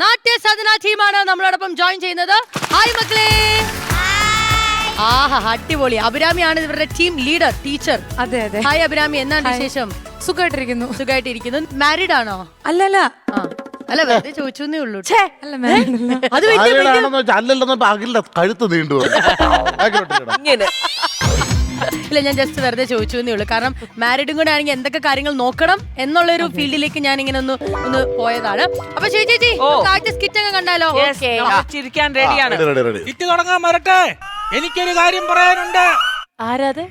നാട്യ സാധന ടീമാണ് നമ്മളോടൊപ്പം ജോയിൻ ചെയ്യുന്നത്. ഹായ് മക്കളെ. ആഹാ അടിപൊളി. അഭിരാമിയാണ് ഇവരുടെ ടീം ലീഡർ ടീച്ചർ അതെ അതെ. ഹായ് അഭിരാമി. എന്നാണ് വിശേഷം? സുഖമായിട്ടിരിക്കുന്നു. സുഖമായിട്ടിരിക്കുന്നു. മാരീഡ് ആണോ? അല്ലല്ല. ആ. അല്ല വെറുതെ ചോദിച്ചേ ഉള്ളൂ. ഛേ, അല്ല. അത് വലിയ അല്ലല്ലെന്ന് കഴുത്ത് നീണ്ടു ഇങ്ങനെ. ഇല്ല ഞാൻ ജസ്റ്റ് വെറുതെ ചോദിച്ചു എന്നേ ഉള്ളൂ. കാരണം മാരിഡും കൂടെ ആണെങ്കിൽ എന്തൊക്കെ കാര്യങ്ങൾ നോക്കണം എന്നുള്ള ഒരു ഫീൽഡിലേക്ക് ഞാൻ ഇങ്ങനെ ഒന്ന് ഒന്ന് പോയതാണ്. അപ്പൊ ചേച്ചി ചേച്ചി ഓ. ആദ്യത്തെ സ്കിറ്റ് ഒക്കെ കണ്ടാലോ? ഓക്കേ. ചിരിക്കാൻ റെഡിയാണ് റെഡി റെഡി കിറ്റ് തുടങ്ങാൻ വരട്ടെ. എനിക്കൊരു കാര്യം പറയാനുണ്ട്. ആരാത്?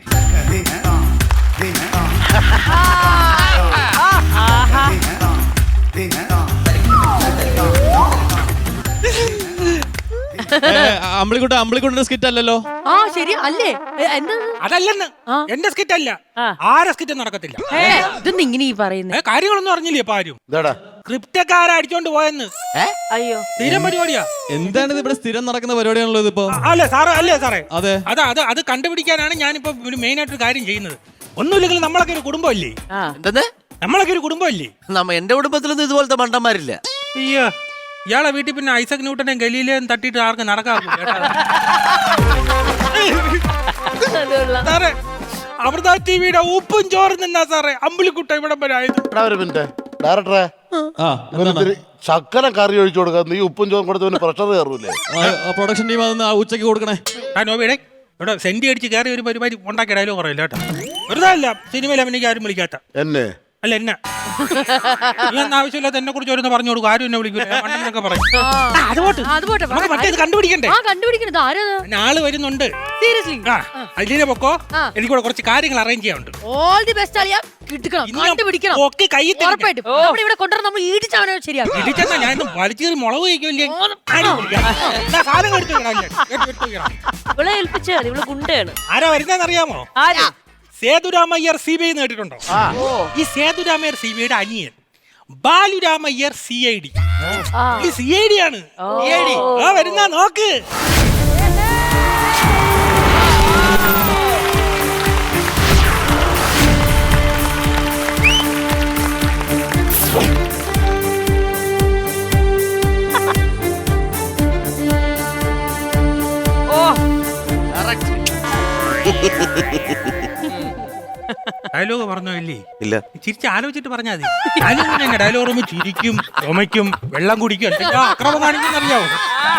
അമ്പിളിക്കുട്ട അമ്പിളിക്കുട്ടന്റെ സ്കിറ്റ് അല്ലല്ലോ? ആ ശരി അല്ലേ? എ, എന്താ ഇത്? അതല്ലെന്ന്. ആ. എന്റെ സ്കിറ്റ് അല്ല. ആ. ആരെ സ്കിറ്റ് നടക്കത്തില്ല. ഏ, ഇതൊന്നും ഇങ്ങനെ ഈ പറയുന്നത് കാര്യങ്ങളൊന്നും അറിഞ്ഞില്ലേ ഇപ്പൊ ആരും ഇതാടാ. ക്രിപ്റ്റക്കാരെ അടിച്ചോണ്ട് പോയെന്ന്. അയ്യോ. സ്ഥിരം പരിപാടിയാ. എന്താണ് ഇത് ഇവിടെ സ്ഥിരം നടക്കുന്ന പരിപാടിയാണല്ലോ ഇതിപ്പോ? അല്ലേ സാറേ അല്ലേ സാറേ? അതെ. അതെ അത് അത് കണ്ടുപിടിക്കാനാണ് ഞാനിപ്പോ ഒരു മെയിൻ ആയിട്ട് ഒരു കാര്യം ചെയ്യുന്നത്. ഒന്നുമില്ലെങ്കിൽ നമ്മളൊക്കെ ഒരു കുടുംബമല്ലേ? ആ. എന്തെന്ന്? നമ്മളൊക്കെ ഒരു കുടുംബമല്ലേ? നമ്മ എന്റെ കുടുംബത്തിലൊന്നും ഇതുപോലത്തെ മണ്ടന്മാരില്ല. അയ്യോ. ഇയാളെ വീട്ടിൽ പിന്നെ ഐസക് ന്യൂട്ടനെ ഗലീലയും തട്ടിയിട്ട് ആർക്കും നടക്കാറില്ല സാറേ അമൃത ടിവിയുടെ ഉപ്പും ചോറും നിന്നാ സാറേ അമ്പിളിക്കുട്ട ഇവിടെ എടാ ഒരു മിനിറ്റ്. ഡയറക്ടറെ ഇവനിത്തിരി ശക്കല കറി ഒഴിച്ചു കൊടുക്കാം നീ ഉപ്പും ചോറും കൊടുത്തവന് പ്രഷർ കയറൂലേ? പ്രൊഡക്ഷൻ ടീം അതൊന്ന് ആ ഉച്ചയ്ക്ക് കൊടുക്കണേ. ആ നോബിയുടെ ഇവിടെ സെന്റി അടിച്ച് കയറി ഒരു പരിപാടി ഉണ്ടാക്കിയ ഡയലോഗ് പറയില്ല കേട്ടോ. വെറുതെ അല്ല സിനിമയിൽ അഭിനയിക്കാൻ ആരും വിളിക്കാത്ത. എന്നെ? അല്ല എന്നെ. ഇതൊന്നും ആവശ്യമില്ലാത്ത എന്നെ കുറിച്ച് ഓരോന്ന് പറഞ്ഞു കൊടുക്കും. ആരും എന്നെ വിളിക്കില്ല മണ്ണെന്നൊക്കെ പറയും. ആ, ആ, അത് പോട്ട്. ആ, അത് പോട്ടെ. നമുക്ക് മറ്റേത് കണ്ടുപിടിക്കണ്ടേ? ആ കണ്ടുപിടിക്കുന്നത് ആരാ ആൾ വരുന്നുണ്ട്. സീരിയസ്ലി ആ പൊക്കോ? ആ. എനിക്കൂടെ കുറച്ച് കാര്യങ്ങൾ അറേഞ്ച് ചെയ്യാനുണ്ട്. ഓൾ ദി ബെസ്റ്റ് അളിയാ കിട്ടണം ഇന്ന് കണ്ടുപിടിക്കണം. ഒക്കെ കൈ. ഉറപ്പായിട്ടും. നമ്മൾ ഇവിടെ ഞാൻ ഇന്ന് മുളക് കഴിക്കില്ലേ സാധനം എടുത്തു. ഇവളെ ഗുണ്ടയാണ്. ആരാ വരുന്നതെന്നറിയാമോ ആര്? സേതുരാമയ്യർ സി ബി ഐ നേടിയിട്ടുണ്ടോ? ഈ സേതുരാമയ്യർ സി ബി ഐയുടെ അനിയൻ. ബാലുരാമയ്യർ സി ഐ ഡി ഈ സി ഐ ഡി ആണ്. ആ വരുന്ന നോക്ക്. ഓ ഡയലോഗ് പറഞ്ഞോ ഇല്ലേ? ഇല്ല. ചിരിച്ച് ആലോചിച്ചിട്ട് പറഞ്ഞാൽ മതി. അതിന് ഡയലോഗ് പറയുമ്പോൾ ചിരിക്കും ചുമയ്ക്കും വെള്ളം കുടിക്കും അക്രമ അക്രമം കാണിക്കുന്നറിയാവോ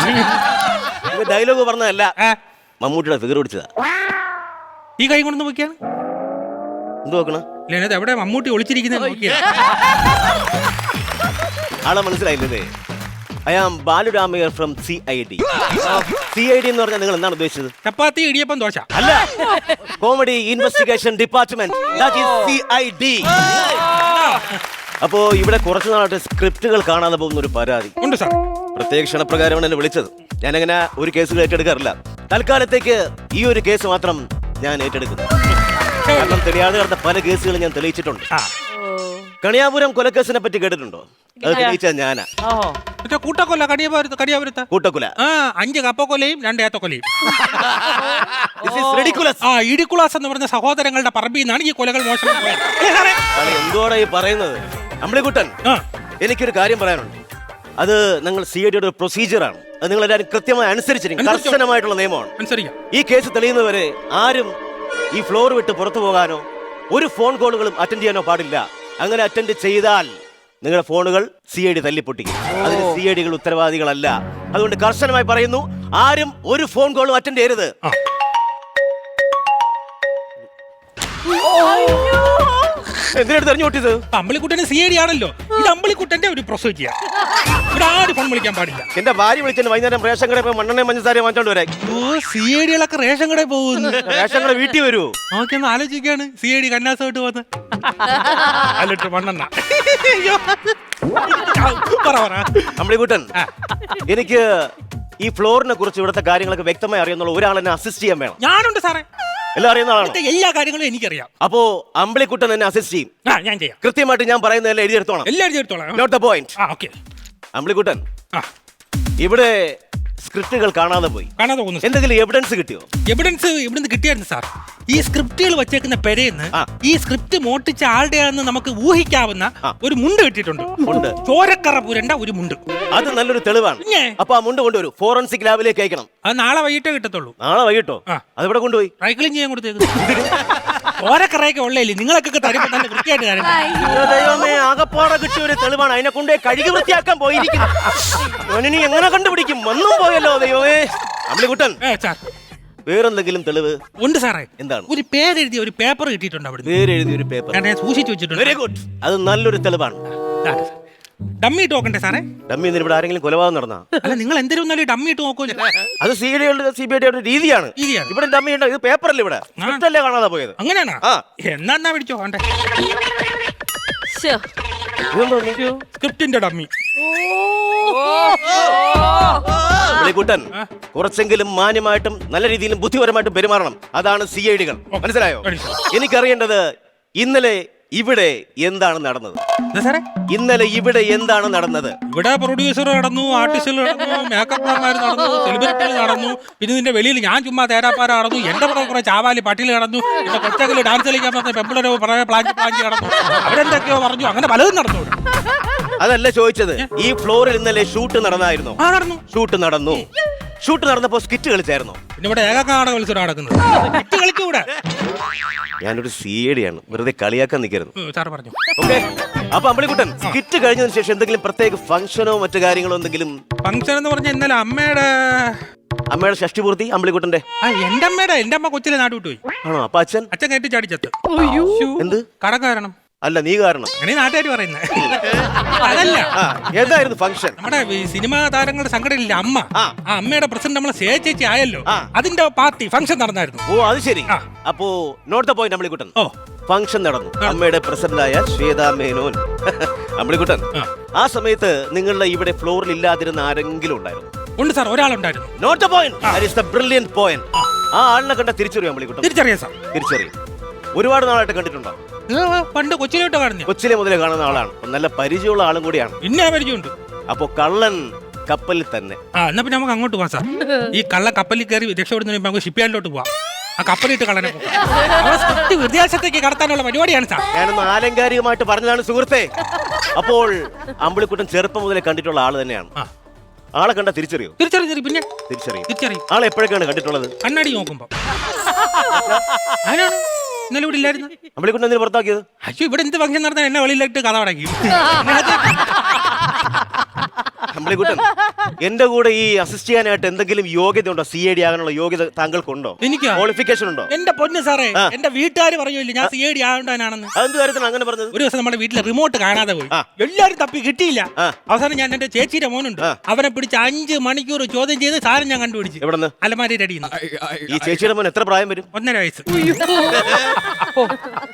അറിയാവോ? ഡയലോഗ് പറഞ്ഞതല്ല. മമ്മൂട്ടിയുടെ ഫിഗർ പിടിച്ചതാ. ഈ കൈ കൊണ്ടു നോക്കിയാണ്. എന്ത് നോക്കണം? എവിടെ മമ്മൂട്ടി ഒളിച്ചിരിക്കുന്നത് നോക്കിയാ. ആളെ മനസ്സിലായില്ലേ I am Baluramaiyer from C I D C I D എന്ന് പറഞ്ഞാൽ നിങ്ങൾ എന്താണ് ഉദ്ദേശിച്ചത്? ചപ്പാത്തി ഇടിയപ്പം ദോശ. അല്ല. Comedy investigation department C I D അപ്പോ ഇവിടെ കുറച്ചു നാളായിട്ട് സ്ക്രിപ്റ്റുകൾ കാണാതെ പോകുന്ന ഒരു പരാതി. ഉണ്ട് സാർ. പ്രത്യേക ക്ഷണപ്രകാരമാണ് എന്നെ വിളിച്ചത്. അങ്ങനെ ഒരു കേസുകൾ ഏറ്റെടുക്കാറില്ല തൽക്കാലത്തേക്ക് ഈ ഒരു കേസ് മാത്രം ഞാൻ ഏറ്റെടുക്കുന്നു. കാരണം തെളിയാതെ കിടന്ന പല കേസുകളും ഞാൻ തെളിയിച്ചിട്ടുണ്ട്. കണിയാപുരം കൊലക്കേസിനെ പറ്റി കേട്ടിട്ടുണ്ടോ? അത് തെളിയിച്ച ഞാനാ. ഓഹോ. മറ്റേ കൂട്ടക്കൊല്ല കടിയപുരത്ത് കടിയാപുരത്ത്. കൂട്ടക്കുല. ആ അഞ്ച് കപ്പക്കൊലയും രണ്ട് ഏത്തക്കൊലയും. This is ridiculous. ആ ഇടിക്കുളാസ് എന്ന് പറഞ്ഞ സഹോദരങ്ങളുടെ പറമ്പിൽ നിന്നാണ് ഈ കൊലകൾ മോശം പോയത്. അല്ലേ സാറേ? ഈ പറയുന്നത്? അമ്പിളിക്കുട്ടൻ ആ. എനിക്കൊരു കാര്യം പറയാനുണ്ട്. അത് നിങ്ങൾ സി ഐ ഡിയുടെ ഒരു പ്രൊസീജിയറാണ് അത് നിങ്ങൾ എല്ലാവരും കൃത്യമായി അനുസരിച്ചിരിക്കും. അനുസരിച്ചോ? കർശനമായിട്ടുള്ള നിയമമാണ്. അനുസരിക്കാം. ഈ കേസ് തെളിയുന്നവരെ ആരും ഈ ഫ്ലോർ വിട്ട് പുറത്തു പോകാനോ ഒരു ഫോൺ കോളുകളും അറ്റൻഡ് ചെയ്യാനോ പാടില്ല. അങ്ങനെ അറ്റൻഡ് ചെയ്താൽ നിങ്ങളുടെ ഫോണുകൾ സി ഐ ഡി തല്ലിപ്പൊട്ടിക്കും അതിന് സി ഐ ഡികൾ ഉത്തരവാദികളല്ല. അതുകൊണ്ട് കർശനമായി പറയുന്നു ആരും ഒരു ഫോൺ കോളും അറ്റൻഡ് ചെയ്യരുത്. എന്തിനെടുത്ത് എറിഞ്ഞു പൊട്ടിയത്? അമ്പളിക്കുട്ടന് സി ഡി ആണല്ലോ. ഇത് അമ്പളിക്കുട്ടന്റെ ഒരു പ്രൊസീജിയർ ഇവിടെ ആരും ഫോൺ വിളിക്കാൻ പാടില്ല. എന്റെ ഭാര്യ വിളിച്ചു വൈകുന്നേരം റേഷൻ കടയിൽ പോയി മണ്ണെണ്ണയും പഞ്ചസാരയും വാങ്ങിച്ചോണ്ട് വരാൻ. ഓ സി ഡികളൊക്കെ റേഷൻ കടയിൽ പോകുന്നു. റേഷൻ കട വീട്ടിൽ വരൂ. നോക്കിയൊന്ന് ആലോചിക്കാണ്. സി ഡി കന്നാസമായിട്ട് പോകുന്നത് അല്ലിട്ട് മണ്ണെണ്ണ. അമ്പിളിക്കുട്ടൻ എനിക്ക് ഈ ഫ്ലോറിനെ കുറിച്ച് ഇവിടുത്തെ കാര്യങ്ങളൊക്കെ വ്യക്തമായി അറിയുന്നുള്ള ഒരാളെന്നെ അസിസ്റ്റ് ചെയ്യാൻ വേണം. ഞാനുണ്ട് സാറേ. എല്ലാം അറിയുന്ന ആളാണ്? ഇവിടുത്തെ എല്ലാ കാര്യങ്ങളും എനിക്കറിയാം. അപ്പോ അമ്പിളിക്കുട്ടൻ എന്നെ അസിസ്റ്റ് ചെയ്യും. ആ ഞാൻ ചെയ്യാം. കൃത്യമായിട്ട് ഞാൻ പറയുന്നതെല്ലാം എഴുതിയെടുത്തോണം എല്ലാവരും എടുത്തോളാം നോട്ട് ദ പോയിന്റ് ആ ഓക്കെ അമ്പിളിക്കുട്ടൻ ആ. ഇവിടെ സ്ക്രിപ്റ്റുകൾ കാണാതെ പോയി. കാണാതെ പോകുന്നു എന്തെങ്കിലും എവിഡൻസ് കിട്ടിയോ? എവിഡൻസ് ഇവിടുന്ന് കിട്ടിയായിരുന്നു സാർ ഈ സ്ക്രിപ്റ്റുകൾ വച്ചേക്കുന്ന പെരയെന്ന് ആ. ഈ സ്ക്രിപ്റ്റ് മോട്ടിച്ച ആളുടെയാണെന്ന് നമുക്ക് ഊഹിക്കാവുന്ന ഒരു മുണ്ട് കിട്ടിയിട്ടുണ്ട്. ചോരക്കറ പുരണ്ട ഒരു മുണ്ട്. അത് നല്ലൊരു തെളിവാണ്? അപ്പൊ ആ മുണ്ട് കൊണ്ടുവരൂ. ഫോറൻസിക് ലാബിലേക്ക് അയക്കണം. അത് നാളെ വൈകിട്ടേ കിട്ടത്തുള്ളൂ. നാളെ വൈകിട്ടോ? ആ. അതിവിടെ കൊണ്ടുപോയി. സൈക്ലിംഗ് ചെയ്യാൻ കൊടുത്തേക്ക് ചോരക്കറയൊക്കെ ഉള്ളേലേ നിങ്ങളൊക്കെ തരുമ്പോ നല്ല വൃത്തിയായിട്ട് തരണ്ടേ? അയ്യോ ദൈവമേ ആകപ്പാടെ കിട്ടിയ ഒരു തെളിവാണ്. അതിനെ കൊണ്ടേ കഴുകി വൃത്തിയാക്കാൻ പോയിരിക്കുന്നു. അവനിനി എങ്ങനെ കണ്ടുപിടിക്കും? വന്നും പോയല്ലോ ദൈവമേ. അമ്മിക്കുട്ടൻ ഏ സാർ. വേറെന്തെങ്കിലും തെളിവ്? ഉണ്ട് സാറേ. എന്താണ്? ഒരു പേരെഴുതിയ ഒരു പേപ്പർ കിട്ടിയിട്ടുണ്ട് അവിടെ പേരെഴുതിയ ഒരു പേപ്പർ. ഞാൻ സൂക്ഷിച്ചു വെച്ചിട്ടുണ്ട്. വെരി ഗുഡ് അത് നല്ലൊരു തെളിവാണ്. ഡമ്മി ഇട്ട് നോക്കണ്ടേ സാറേ? ഡമ്മി ഇന്ന് ഇവിടെ ആരെങ്കിലും കൊലപാതകം നടന്നാ? അല്ല നിങ്ങൾ എന്തെങ്കിലും ഒന്നാലും ഡമ്മി ഇട്ട് നോക്കൂല അത് C D C B I രീതിയാണ്. രീതിയാണ്. ഇവിടെ ഡമ്മി ഉണ്ട് ഇത് പേപ്പറല്ലേ ഇവിടെ? അല്ലേ കാണാതെ പോയത്? അങ്ങനെയാണോ? ആ. എന്നാ എന്നാ പിടിച്ചോ വേണ്ടേ ശ്ശോ. ഇതെന്തോ സ്ക്രിപ്റ്റിന്റെ ഡമ്മി. പുള്ളിക്കുട്ടൻ കുറച്ചെങ്കിലും മാന്യമായിട്ടും നല്ല രീതിയിലും ബുദ്ധിപരമായിട്ടും പെരുമാറണം. അതാണ് സി ഐ ഡികൾ മനസ്സിലായോ. എനിക്കറിയേണ്ടത് ഇന്നലെ ഇവിടെ എന്താണ് നടന്നത്? സാറേ? ഇന്നലെ ഇവിടെ എന്താണ് നടന്നത്? ഇവിടെ പ്രൊഡ്യൂസർ നടന്നു ആർട്ടിസ്റ്റുകൾ നടന്നു മേക്കപ്പ് നടന്നു സെലിബ്രിറ്റികൾ നടന്നു. പിന്നെ ഇതിന്റെ വെളിയിൽ ഞാൻ ചുമ്മാ തേരാപ്പാര നടന്നു. എന്റെ പുറകെ കുറെ ചാവാലി പട്ടികൾ നടന്നു എന്റെ കൊച്ചകൽ ഡാൻസ് കളിക്കാൻ പറഞ്ഞ പെമ്പിളരോ പറയാ പ്ലാഞ്ചി പ്ലാഞ്ചി നടന്നു. അവരെന്തൊക്കെയോ പറഞ്ഞു. അങ്ങനെ പലതും നടന്നു. അതല്ല ചോദിച്ചത്. ഈ ഫ്ലോറിൽ ഇന്നലെ ഷൂട്ട് നടന്നായിരുന്നു. ആ നടന്നു. ഷൂട്ട് നടന്നു. ഷൂട്ട് നടന്നപ്പോ സ്കിറ്റ് കളിച്ചായിരുന്നു. പിന്നെ ഇവിടെ ഏകക്കാണ മത്സരം നടക്കുന്നത്. ഇട്ട് കളിക്കൂടെ ഞാനൊരു സി ഐ ആണ് വെറുതെ കളിയാക്കാൻ നിൽക്കരുത്. പറഞ്ഞു. ഓക്കെ. അപ്പൊ അമ്പളിക്കുട്ടൻ സ്കിറ്റ് കഴിഞ്ഞതിന് ശേഷം എന്തെങ്കിലും പ്രത്യേക ഫംഗ്ഷനോ മറ്റു കാര്യങ്ങളോ എന്തെങ്കിലും ഫംഗ്ഷൻ എന്ന് പറഞ്ഞാൽ ഇന്നലെ അമ്മയുടെ അമ്മയുടെ ഷഷ്ടി പൂർത്തി അമ്പളിക്കുട്ടന്റെ ആ എന്റെ അമ്മയുടെ എന്റെ അമ്മ കൊച്ചിലെ നാട്ടു വിട്ടു പോയി ആണോ? അപ്പൊ അച്ഛൻ? അച്ഛൻ കയറ്റി ചാടിച്ചത്ത് എന്ത്? കടം കാരണം അല്ല നീ കാരണം. അങ്ങനെ നാട്ടുകാർ പറയുന്നത് അതല്ല. ആ എന്തായിരുന്നു ഫംഗ്ഷൻ? നമ്മുടെ ഈ സിനിമാ താരങ്ങളുടെ സംഘടനയിലെ അമ്മ. ആ. ആ അമ്മയുടെ പ്രസിഡന്റ് നമ്മളെ സേ ചേച്ചി ആയല്ലോ. ആ. അതിന്റെ പാർട്ടി ഫംഗ്ഷൻ നടന്നായിരുന്നു. ഓ അത് ശരി. ആ. അപ്പോ നോട്ട് ദ പോയിന്റ് അമ്പളിക്കുട്ടൻ. ഓ. ഫംഗ്ഷൻ നടന്നു. അമ്മയുടെ പ്രസന്റായ ശ്വേതാ മേനോൻ. നമ്മളെ ആ. ആ സമയത്ത് നിങ്ങളുടെ ഇവിടെ ഫ്ലോറിൽ ഇല്ലാതിരുന്ന ആരെങ്കിലും ഉണ്ടായിരുന്നു? ഉണ്ട് sir ഒരാളുണ്ടായിരുന്നു. Note the point that is the brilliant point ആ ആളിനെ കണ്ട തിരിച്ചറിയാം അമ്പളിക്കുട്ടൻ? തിരിച്ചറിയാം സാർ. തിരിച്ചറിയും. ഒരുപാട് നാളായിട്ട് കണ്ടിട്ടുണ്ടോ? പണ്ട് കൊച്ചിലോട്ട് കാണുന്ന കൊച്ചിലെ മുതലേ കാണുന്ന ആളാണ്. നല്ല പരിചയമുള്ള ആളും കൂടിയാണ്. പിന്നെ പരിചയമുണ്ട്. അപ്പൊ കള്ളൻ കപ്പലിൽ തന്നെ. ആ എന്നാ പിന്നെ നമുക്ക് അങ്ങോട്ട് പോവാം സാർ. ഈ കള്ള കപ്പലിൽ കയറി രക്ഷപ്പെടുന്നതിന് മുമ്പ് നമുക്ക് ഷിപ്പ് യാർഡിലോട്ട് പോവാം. ആ കപ്പലിട്ട് കള്ളനെ വിദേശത്തേക്ക് കടത്താനുള്ള പരിപാടിയാണ് സാർ. ഞാനൊന്ന് ആലങ്കാരികമായിട്ട് പറഞ്ഞതാണ് സുഹൃത്തെ. അപ്പോൾ അമ്പിളിക്കുട്ടൻ ചെറുപ്പം മുതലേ കണ്ടിട്ടുള്ള ആൾ തന്നെയാണ്. ആളെ കണ്ട തിരിച്ചറിയോ? തിരിച്ചറിയും പിന്നെ? തിരിച്ചറിയും. തിരിച്ചറിയും. ആളെ എപ്പോഴൊക്കെയാണ് കണ്ടിട്ടുള്ളത്? കണ്ണാടി നോക്കുമ്പോ. ഇന്നലെ ഇവിടെ ഇല്ലായിരുന്നു? അമ്പിളിക്കുട്ടൻ എന്തിനു പുറത്താക്കിയത്? അയ്യോ ഇവിടെ എന്ത് ഫംഗ്ഷൻ നടത്താൻ എന്നെ വെളിയിലിട്ട് കഥ അടക്കി അമ്പിളിക്കുട്ടൻ എന്റെ കൂടെ ഈ അസിസ്റ്റ് ചെയ്യാനായിട്ട് എന്തെങ്കിലും യോഗ്യത ഉണ്ടോ സി ഐ ഡി ആകാനുള്ള യോഗ്യത താങ്കൾക്കുണ്ടോ എനിക്ക് ക്വാളിഫിക്കേഷൻ ഉണ്ടോ എന്റെ പൊന്ന് സാറേ എന്റെ വീട്ടുകാർ പറയൂല്ലേ ഞാൻ സി ഐ ഡി ആകണ്ടാനാണെന്ന് അതെന്ത് കാര്യത്തിന് അങ്ങനെ പറഞ്ഞത് ഒരു ദിവസം നമ്മുടെ വീട്ടിലെ റിമോട്ട് കാണാതെ പോയി. എല്ലാരും തപ്പി കിട്ടിയില്ല അവസാനം ഞാൻ എന്റെ ചേച്ചിയുടെ മോനുണ്ട് അവനെ പിടിച്ച് അഞ്ച് മണിക്കൂർ ചോദ്യം ചെയ്ത് സാധനം ഞാൻ കണ്ടുപിടിച്ചു എവിടെന്ന് അലമാരി അടിയുന്നു ഈ ചേച്ചിയുടെ മോൻ എത്ര പ്രായം വരും ഒന്നര വയസ്സ്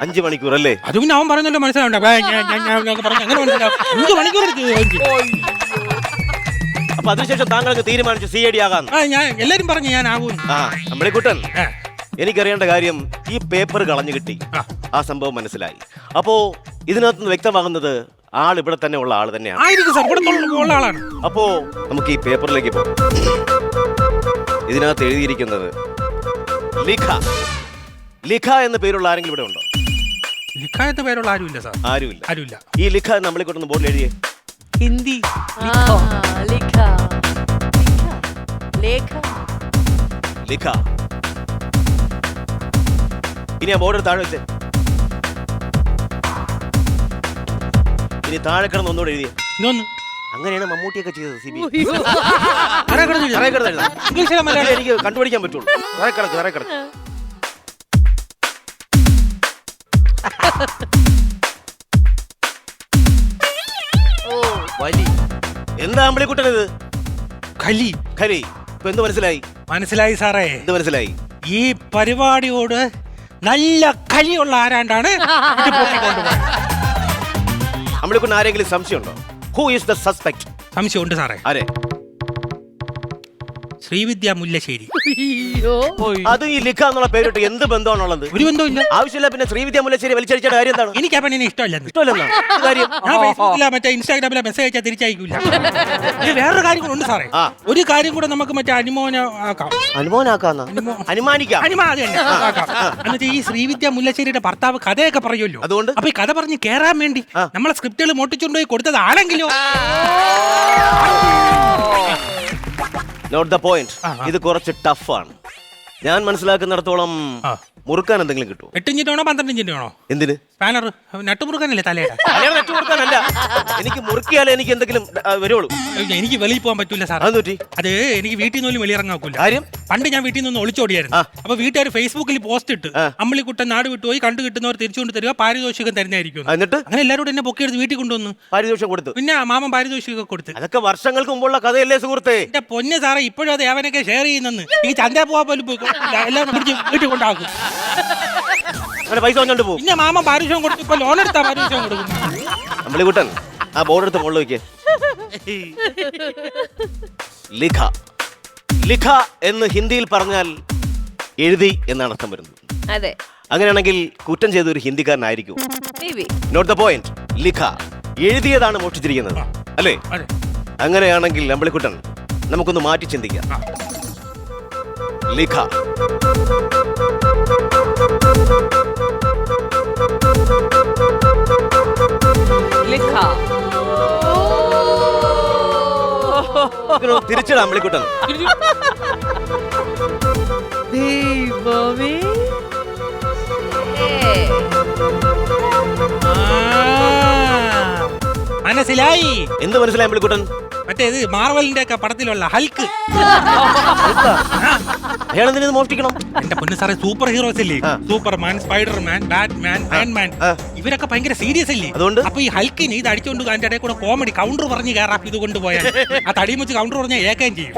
അഞ്ചു മണിക്കൂർ അല്ലേ അത് പിന്നെ അവൻ പറഞ്ഞല്ലോ മനസ്സിലാവണ്ട അങ്ങനെ മനസ്സിലാവും അഞ്ച് മണിക്കൂർ ചോദ്യം ചെയ്തു. അപ്പൊ അതിനുശേഷം താങ്കൾക്ക് തീരുമാനിച്ചു സി ഐ ഡി ആകാന്ന്. ആ ഞാൻ എല്ലാരും പറഞ്ഞു ഞാൻ ആകും ആ അമ്പിളിക്കുട്ടൻ ആ. എനിക്കറിയേണ്ട കാര്യം ഈ പേപ്പർ കളഞ്ഞു കിട്ടി. ആ. സംഭവം മനസ്സിലായി. അപ്പോ ഇതിനകത്ത് നിന്ന് വ്യക്തമാകുന്നത് ആൾ ഇവിടെ തന്നെ ഉള്ള ആൾ തന്നെയാണ്. ആയിരിക്കും സാർ ഇവിടെ തൊള്ള- ഉള്ള ആളാണ്. അപ്പോ നമുക്ക് ഈ പേപ്പറിലേക്ക് പോകാം. ഇതിനകത്ത് എഴുതിയിരിക്കുന്നത് ലിഖ. ലിഖ എന്ന പേരുള്ള ആരെങ്കിലും ഇവിടെ ഉണ്ടോ? ലിഖായത്തെ പേരുള്ള ആരുമില്ല സാർ. ആരുമില്ല. ആരുമില്ല. ഈ ലിഖ നമ്മളെ കൊണ്ടൊന്ന് ബോർഡിൽ എഴുതിയേ. ഹിന്ദി. ആ, ലിഖ ഇനി ആ ബോർഡർ താഴെ വെച്ചേ. ഇനി താഴെ കിടന്ന് ഒന്നുകൂടെ എഴുതിയേ. അങ്ങനെയാണ് മമ്മൂട്ടിയൊക്കെ ചെയ്തത് സി ബി എനിക്ക് കണ്ടുപിടിക്കാൻ പറ്റുള്ളൂ. തറ കിടക്ക് തറ കിടക്ക്. വലി. എന്താ അമ്പളിക്കുട്ടനത് കലി. കലി. ഇപ്പൊ എന്ത് മനസ്സിലായി? മനസ്സിലായി സാറേ? എന്ത് മനസ്സിലായി? ഈ പരിപാടിയോട് നല്ല കഴിയുള്ള ആരാണ്ടാണ് ഇത് പൊക്കിക്കൊണ്ടുപോയത്. അമ്പളിക്കുട്ടൻ ആരെങ്കിലും സംശയമുണ്ടോ? ഹൂ ഈസ് ദ സസ്പെക്ട് സംശയമുണ്ട് സാറേ. ആരെ? ശ്രീവിദ്യ മുല്ലശ്ശേരി. അയ്യോ. അതും ഈ ലിഖ എന്നുള്ള പേരിട്ട് എന്ത് ബന്ധമാണുള്ളത്? ഒരു ബന്ധമില്ല ആവശ്യമില്ല പിന്നെ ശ്രീവിദ്യ മുല്ലശ്ശേരി വലിച്ചടിച്ച കാര്യം എന്താണ്? എനിക്ക് ആ പെണ്ണിനെ ഇഷ്ടമല്ലെന്ന്. ഇഷ്ടമല്ലെന്നാ. കാര്യം? ഞാൻ ഫേസ്ബുക്കിലാ മറ്റേ ഇൻസ്റ്റാഗ്രാമിലെ മെസ്സേജ് അയച്ചാൽ തിരിച്ചയക്കൂല. ഇത് വേറൊരു കാര്യം കൂടെ ഉണ്ട് സാറേ. ആ. ഒരു കാര്യം കൂടെ നമുക്ക് മറ്റേ അനുമോന ആക്കാം. അനുമോനാക്കാം അനുമാനിക്കാം. അനിമ അത് തന്നെ. ആക്കാം. എന്നിട്ട് ഈ ശ്രീവിദ്യ മുല്ലശ്ശേരിയുടെ ഭർത്താവ് കഥയൊക്കെ പറയുമല്ലോ. അതുകൊണ്ട്? അപ്പൊ ഈ കഥ പറഞ്ഞ് കേറാൻ വേണ്ടി നമ്മളെ സ്ക്രിപ്റ്റുകൾ മോട്ടിച്ചുകൊണ്ടുപോയി പോയി കൊടുത്തതാണെങ്കിലോ നോട്ട് ദ പോയിന്റ് ഇത് കുറച്ച് ടഫാണ് ഞാൻ മനസ്സിലാക്കുന്നിടത്തോളം മുറുക്കാൻ എന്തെങ്കിലും കിട്ടുമോ? എട്ടിഞ്ചിന്റെ ആണോ പന്ത്രണ്ട് ഇഞ്ചിന്റെ ആണോ എന്തിന്? സ്പാനർ നട്ടുമുറുക്കാനല്ലേ തലയുടെ? കല്യാണം നെറ്റ് കൊടുക്കാനല്ല എനിക്ക് മുറുക്കിയാലേ എനിക്ക് എന്തെങ്കിലും ആ, വരുള്ളൂ എനിക്ക് വെളിയിൽ പോകാൻ പറ്റൂല സാർ അതെന്ത് പറ്റി? അത് എനിക്ക് വീട്ടിൽ നിന്ന് പോലും വെളിയിറങ്ങാക്കൂല. കാര്യം? പണ്ട് ഞാൻ വീട്ടിൽ നിന്ന് ഒളിച്ചോടിയായിരുന്നു. അപ്പൊ വീട്ടുകാർ ഫേസ്ബുക്കിൽ പോസ്റ്റ് ഇട്ട് അമ്മിളിക്കുട്ടൻ നാട് വിട്ടുപോയി കണ്ടു കിട്ടുന്നവർ തിരിച്ചുകൊണ്ട് തരിക പാരിതോഷികം തരുന്നതായിരിക്കും ആ, എന്നിട്ട്? അങ്ങനെ എല്ലാവരും എന്നെ പൊക്കിയെടുത്ത് വീട്ടിൽ കൊണ്ടുവന്നു. പാരിതോഷം കൊടുത്തു. പിന്നെ മാമൻ പാരിതോഷികം കൊടുത്ത്. അതൊക്കെ വർഷങ്ങൾക്ക് മുമ്പുള്ള കഥയല്ലേ സുഹൃത്തെ? എന്റെ പൊന്നെ സാറേ ഇപ്പോഴും അത് അവനൊക്കെ ഷെയർ ചെയ്യുന്നെന്ന്. ഈ ചന്ത പോവാൻ പോലും പോയി. എല്ലാം പിടിച്ച് വീട്ടിൽ കൊണ്ടാക്കും. അങ്ങനെ പൈസ വന്നോണ്ട് പോകും പിന്നെ മാമ പാരിതോഷികം കൊടുത്തു ഇപ്പൊ ലോൺ എടുത്താ പാരിശം കൊടുക്കും അമ്പളിക്കുട്ടൻ ആ ബോർഡ് എടുത്ത് മുകളിൽ വെക്കേ ലിഖ. ലിഖ എന്ന് ഹിന്ദിയിൽ പറഞ്ഞാൽ എഴുതി എന്നാണ് അർത്ഥം വരുന്നത്. അതെ. അങ്ങനെയാണെങ്കിൽ കുറ്റം ചെയ്ത ഒരു ഹിന്ദിക്കാരനായിരിക്കും. നോട്ട് ദ പോയിന്റ് ലിഖ എഴുതിയതാണ് മോഷ്ടിച്ചിരിക്കുന്നത്. അല്ലേ? അങ്ങനെയാണെങ്കിൽ അമ്പളിക്കുട്ടൻ നമുക്കൊന്ന് മാറ്റി ചിന്തിക്കാം. ലിഖ. തിരിച്ചിടാം അമ്പളിക്കുട്ടൻ. ദൈവമേ. ആ, മനസ്സിലായി? എന്ത് മനസ്സിലായി അമ്പളിക്കുട്ടൻ? മറ്റേ ഇത് മാർവലിന്റെ ഒക്കെ പടത്തിലുള്ള ഹൽക്ക് അയാൾ എന്തിനു മോഷ്ടിക്കണം. എന്റെ പൊന്ന് സാറേ സൂപ്പർ ഹീറോസ് അല്ലേ? സൂപ്പർമാൻ സ്പൈഡർമാൻ ബാറ്റ്മാൻ അയൺമാൻ ഇവരൊക്കെ ഭയങ്കര സീരിയസ് അല്ലേ? അതുകൊണ്ട്? അപ്പൊ ഈ ഹൽക്കിന് ഇത് അടിച്ചുകൊണ്ട് അതിന്റെ ഇടയിൽ കൂടെ കോമഡി കൗണ്ടർ പറഞ്ഞ് കയറാം ഇത് കൊണ്ടുപോയാൽ. ആ തടിയും വെച്ച് കൗണ്ടർ പറഞ്ഞാൽ ഏക്കാൻ ചെയ്യും.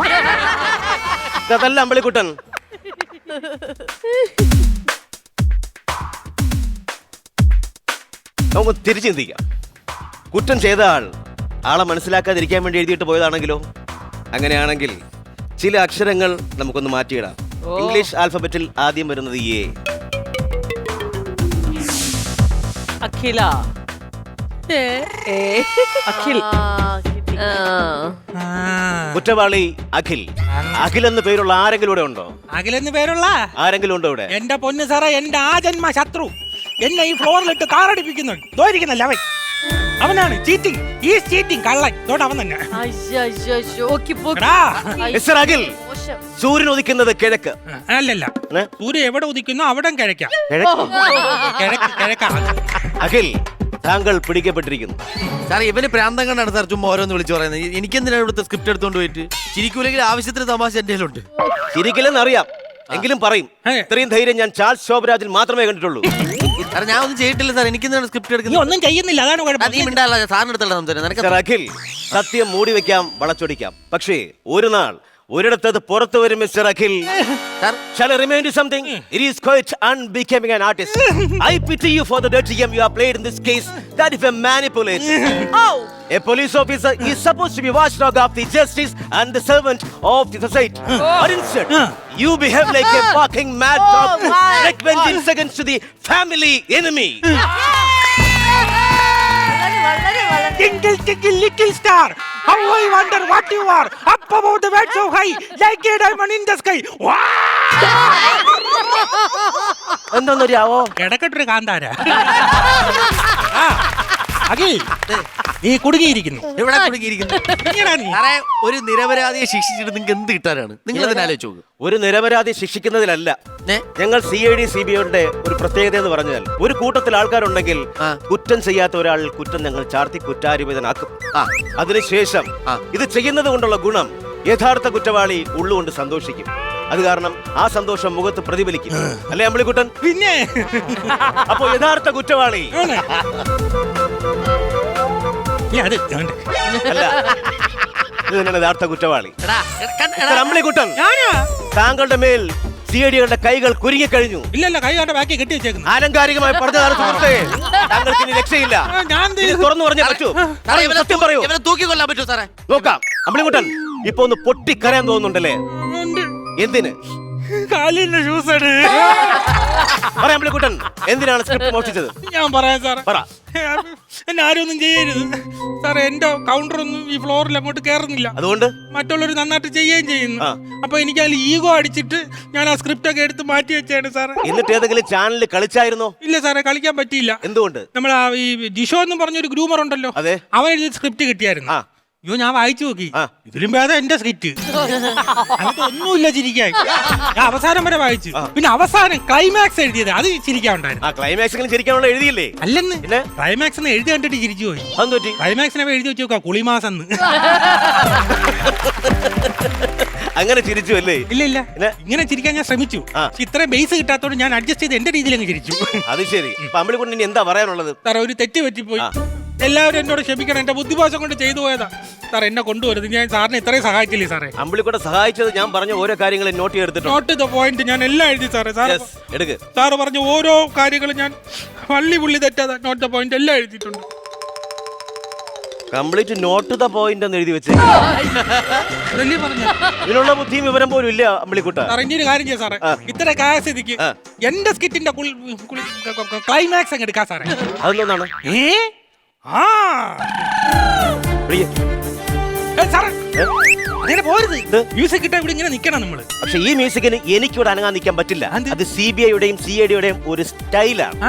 അതല്ല അമ്പളിക്കുട്ടൻ. നമുക്ക് തിരിച്ചു ചിന്തിക്കാം കുറ്റം ചെയ്ത ആൾ ആളെ മനസ്സിലാക്കാതിരിക്കാൻ വേണ്ടി എഴുതിയിട്ട് പോയതാണെങ്കിലോ? അങ്ങനെയാണെങ്കിൽ ചില അക്ഷരങ്ങൾ നമുക്കൊന്ന് മാറ്റിയിടാം. ഇംഗ്ലീഷ് ആൽഫബറ്റിൽ ആദ്യം വരുന്നത് എ. അഖില. അഖിൽ. കുറ്റവാളി അഖിൽ. അഖിൽ എന്ന പേരുള്ള ആരെങ്കിലും ഇവിടെ ഉണ്ടോ? അഖിലെന്ന് പേരുള്ള? ആരെങ്കിലും ഉണ്ടോ ഇവിടെ? എന്റെ പൊന്ന് സാറേ എന്റെ ആ ജന്മ ശത്രു. എന്നെ ഈ ഫ്ലോറിലിട്ട് കാറടിപ്പിക്കുന്നുണ്ട് തോരിക്കുന്നല്ല അവൻ. അവനാണ് ചീറ്റിംഗ് ഈ ചീറ്റിംഗ് കള്ളൻ. ഇതോട്ട് അവൻ തന്നെ. അഖിൽ. സൂര്യൻ ഉദിക്കുന്നത് കിഴക്ക്. അല്ലല്ല. ഏ? സൂര്യ എവിടെ ഉദിക്കുന്നോ? അവിടെ കിഴക്കാം. കിഴക്ക്? കിഴക്ക് കിഴക്കാ അഖിൽ താങ്കൾ പിടിക്കപ്പെട്ടിരിക്കുന്നു. സാർ ഇവന് പ്രാന്തം കണ്ടാണ് സാർ ചുമ്മാ ഓരോന്ന് വിളിച്ചു പറയുന്നത്. എനിക്കെന്തിനാണ് ഇവിടുത്തെ സ്ക്രിപ്റ്റ് എടുത്തോണ്ട് പോയിട്ട്? ചിരിക്കൂലെങ്കിൽ ആവശ്യത്തിന് തമാശ എന്റെ കയ്യിലുണ്ട്. ചിരിക്കില്ലെന്ന് അറിയാം എങ്കിലും പറയും ഏ. ഇത്രയും ധൈര്യം ഞാൻ ചാൾസ് ശോഭരാജിൽ മാത്രമേ കണ്ടിട്ടുള്ളൂ. സാർ ഞാൻ ഒന്നും ചെയ്തിട്ടില്ല സാർ എനിക്കെന്തിനാണ് സ്ക്രിപ്റ്റ് നീ എടുക്കുന്നത്? ഒന്നും ചെയ്യുന്നില്ല. അതാണ് കുഴപ്പം. മിണ്ടാല്ല സാറിന് എടുത്തല്ല സംസാരം നിനക്ക് അഖിൽ സത്യം മൂടി വെക്കാം വളച്ചൊടിക്കാം. പക്ഷേ ഒരു നാൾ ഒരിടത്തത് പുറത്തു വരും mister Akhil sir Shall I remind you something? It is quite unbecoming an artist. I pity you for the dirty game you have played in this case. That is a manipulator. oh! A police officer is supposed to be watchdog of the justice and the servant of the society. But instead, you behave like a fucking mad dog, like vengeance seconds to the family enemy. Tinkle, tingle, little star. How I wonder what you are. Up above the world so high, like a diamond in the sky. എന്താന്നറിയാവോ കിടക്കട്ടൊരു കാന്താര അഖിൽ നീ കുടുങ്ങിയിരിക്കുന്നു. എവിടെ കുടുങ്ങിയിരിക്കുന്നു എങ്ങനെയാ നീ? സാറേ ഒരു നിരപരാധിയെ ശിക്ഷിച്ചിട്ട് നിങ്ങൾക്ക് എന്ത് കിട്ടാനാണ്? നിങ്ങൾ അതിനെ ആലോചിച്ച് നോക്ക്. ഒരു നിരപരാധി ശിക്ഷിക്കുന്നതിലല്ല. ഏ? ഞങ്ങൾ C I D C B ഐയുടെ ഒരു പ്രത്യേകത എന്ന് പറഞ്ഞാൽ ഒരു കൂട്ടത്തിൽ ആൾക്കാരുണ്ടെങ്കിൽ ആ. കുറ്റം ചെയ്യാത്ത ഒരാൾ കുറ്റം ഞങ്ങൾ ചാർത്തി കുറ്റാരോപിതനാക്കും. ആ. അതിനുശേഷം ആ. ഇത് ചെയ്യുന്നത് കൊണ്ടുള്ള ഗുണം യഥാർത്ഥ കുറ്റവാളി ഉള്ളുകൊണ്ട് സന്തോഷിക്കും. അത് കാരണം ആ സന്തോഷം മുഖത്ത് പ്രതിഫലിക്കും. അല്ലേ അമ്പിളിക്കുട്ടൻ പിന്നെ? അപ്പോ യഥാർത്ഥ കുറ്റവാളി. നീ അത് വേണ്ട. അല്ല. ഇത് തന്നെയാണ് യഥാർത്ഥ കുറ്റവാളി. എടാ, എടാ, കണ്ണ്, എടാ. ഞാനാ? താങ്കളുടെ മേൽ സി ഐ ഡികളുടെ കൈകൾ കുരുങ്ങിക്കഴിഞ്ഞു. ഇല്ലല്ല കൈ കാട്ട ബാക്കി കെട്ടി വെച്ചേക്കുന്നു. ആലങ്കാരികമായി പറഞ്ഞതാണ് സുഹൃത്തെ. താങ്കൾക്ക് ഇനി രക്ഷയില്ല. ആ, ഞാൻ എന്ത് ചെയ്തു? തുറന്നു പറഞ്ഞേ പറ്റൂ. സാറേ, പറയൂ, ഇവനെ സത്യം പറയൂ. ഇവനെ തൂക്കിക്കൊല്ലാൻ പറ്റുമോ സാറേ. നോക്കാം. അമ്പിളിക്കുട്ടൻ ഇപ്പൊ ഒന്ന് പൊട്ടിക്കരയാൻ തോന്നുന്നുണ്ടല്ലേ? എന്തിന്? കാലിന്റെ ഷൂസ് എടു പറയാം അമ്പിളിക്കുട്ടൻ എന്തിനാണ് സ്ക്രിപ്റ്റ് മോഷ്ടിച്ചത്? ഞാൻ പറയാം സാർ പറ. എന്നെ ആരും ഒന്നും ചെയ്യരുത്. സാറേ എന്റെ കൗണ്ടർ ഒന്നും ഈ ഫ്ലോറിൽ അങ്ങോട്ട് കയറുന്നില്ല അതുകൊണ്ട്? മറ്റുള്ളവർ നന്നായിട്ട് ചെയ്യുകയും ചെയ്യുന്നു. അപ്പൊ എനിക്ക് അതിൽ ഈഗോ അടിച്ചിട്ട് ഞാൻ ആ സ്ക്രിപ്റ്റ് ഒക്കെ എടുത്ത് മാറ്റി വെച്ചാണ് സാറേ. എന്നിട്ട് ഏതെങ്കിലും ചാനലിൽ കളിച്ചായിരുന്നോ? ഇല്ല സാറേ കളിക്കാൻ പറ്റിയില്ല. എന്തുകൊണ്ട്? നമ്മൾ ഈ ജിഷോ എന്ന് പറഞ്ഞൊരു ഗ്രൂമർ ഉണ്ടല്ലോ അതെ. അവൻ എഴുതിയ സ്ക്രിപ്റ്റ് കിട്ടിയായിരുന്നു. അയ്യോ ഞാൻ വായിച്ചു നോക്കി. ഇതിലും ഭേദം എന്റെ സ്കിറ്റ് അതിനകത്ത് ഒന്നുമില്ല ചിരിക്കാൻ. ഞാൻ അവസാനം വരെ വായിച്ചു. പിന്നെ അവസാനം ക്ലൈമാക്സ് എഴുതിയത്. അത് ചിരിക്കാൻ ഉണ്ടായിരുന്നു. ക്ലൈമാക്സ് ചിരിക്കാനുള്ള എഴുതിയില്ലേ? അല്ലെന്ന്? ക്ലൈമാക്സ് എന്ന് എഴുതി കണ്ടിട്ട് ചിരിച്ചു പോയി. ക്ലൈമാക്സിനെ എഴുതി വെച്ച് നോക്കാം കുളിമാസം അങ്ങനെ ചിരിച്ചു അല്ലേ? ഇല്ല ഇല്ല. ഇങ്ങനെ ചിരിക്കാൻ ഞാൻ ശ്രമിച്ചു. ഇത്രയും ബേസ് കിട്ടാത്തോണ്ട് ഞാൻ അഡ്ജസ്റ്റ് ചെയ്ത് എന്റെ രീതിയിൽ അങ്ങ് ചിരിച്ചു. അത് ശരി. അപ്പൊ അമ്പിളിക്കുട്ടൻ ഇനി എന്താ പറയാനുള്ളത്? സാറേ ഒരു തെറ്റ് പറ്റിപ്പോയി. എല്ലാവരും എന്നോട് ക്ഷമിക്കണം. എന്റെ ബുദ്ധിഭാസം കൊണ്ട് ചെയ്തു പോയതാ. സാർ എന്നെ കൊണ്ടുവരുത് ഞാൻ സാറിനെ ഇത്രയും സഹായിച്ചില്ലേ സാറേ? അമ്പിളിക്കൂടെ സഹായിച്ചത് ഞാൻ പറഞ്ഞ ഓരോ കാര്യങ്ങളും നോട്ട് ചെയ്തെടുത്തിട്ടുണ്ട്. നോട്ട് ദ പോയിന്റ് ഞാൻ എല്ലാം എഴുതി സാറേ. സാർ യെസ് എടുക്ക്. സാറ് പറഞ്ഞ ഓരോ കാര്യങ്ങളും ഞാൻ വള്ളി പുള്ളി തെറ്റാതെ നോട്ട് ദ പോയിന്റ് എല്ലാം എഴുതിയിട്ടുണ്ട്. കംപ്ലീറ്റ് നോട്ട് ദ പോയിന്റ് എന്ന് എഴുതി വെച്ചേ. അതല്ലേ പറഞ്ഞു? ഇതിനുള്ള ബുദ്ധിയും വിവരം പോലും ഇല്ല അമ്പിളിക്കുട്ട സാറേ ഇനി ഒരു കാര്യം ചെയ്യാം സാറേ. ഇത്ര കാശിക്ക് എന്റെ സ്കിറ്റിന്റെ ക്ലൈമാക്സ് അങ്ങ് എടുക്കാം സാറേ. അതെന്താണ് ഏ? ആ. പ്രിയ ഏ, സാറേ. ഏ? അങ്ങനെ പോരുത്. മ്യൂസിക് കിട്ടാൻ ഇവിടെ ഇങ്ങനെ നിക്കണം നമ്മൾ. പക്ഷെ ഈ മ്യൂസിക്കിന് എനിക്കിവിടെ അനങ്ങാൻ നിൽക്കാൻ പറ്റില്ല. അത് സി ബി ഐയുടെയും സി ഐ ഡിയുടെയും ഒരു സ്റ്റൈലാണ്.